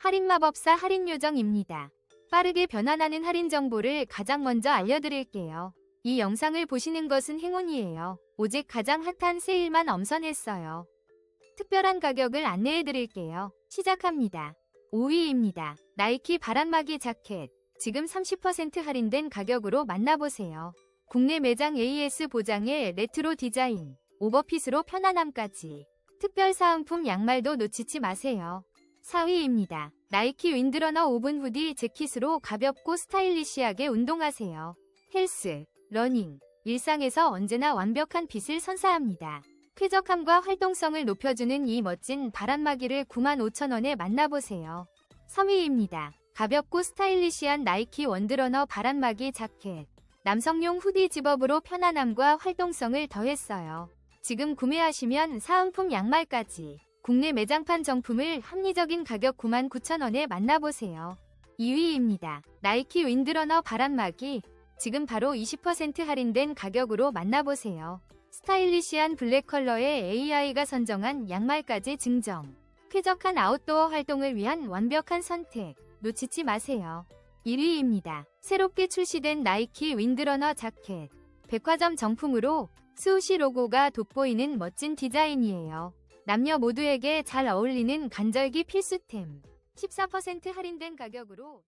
할인마법사 할인요정입니다. 빠르게 변환하는 할인 정보를 가장 먼저 알려드릴게요. 이 영상을 보시는 것은 행운이에요. 오직 가장 핫한 세일만 엄선했어요. 특별한 가격을 안내해드릴게요. 시작합니다. 5위입니다. 나이키 바람막이 자켓. 지금 30% 할인된 가격으로 만나보세요. 국내 매장 AS 보장의 레트로 디자인, 오버핏으로 편안함까지. 특별 사은품 양말도 놓치지 마세요. 4위입니다. 나이키 윈드러너 오븐 후디 재킷으로 가볍고 스타일리시하게 운동하세요. 헬스, 러닝, 일상에서 언제나 완벽한 핏을 선사합니다. 쾌적함과 활동성을 높여주는 이 멋진 바람막이를 95,000원에 만나보세요. 3위입니다. 가볍고 스타일리시한 나이키 원드러너 바람막이 자켓. 남성용 후디 집업으로 편안함과 활동성을 더했어요. 지금 구매하시면 사은품 양말까지 국내 매장판 정품을 합리적인 가격 99,000원에 만나보세요. 2위입니다. 나이키 윈드러너 바람막이 지금 바로 20% 할인된 가격으로 만나보세요. 스타일리시한 블랙 컬러의 AI가 선정한 양말까지 증정. 쾌적한 아웃도어 활동을 위한 완벽한 선택. 놓치지 마세요. 1위입니다. 새롭게 출시된 나이키 윈드러너 자켓. 백화점 정품으로 스우시 로고가 돋보이는 멋진 디자인이에요. 남녀 모두에게 잘 어울리는 간절기 필수템. 14% 할인된 가격으로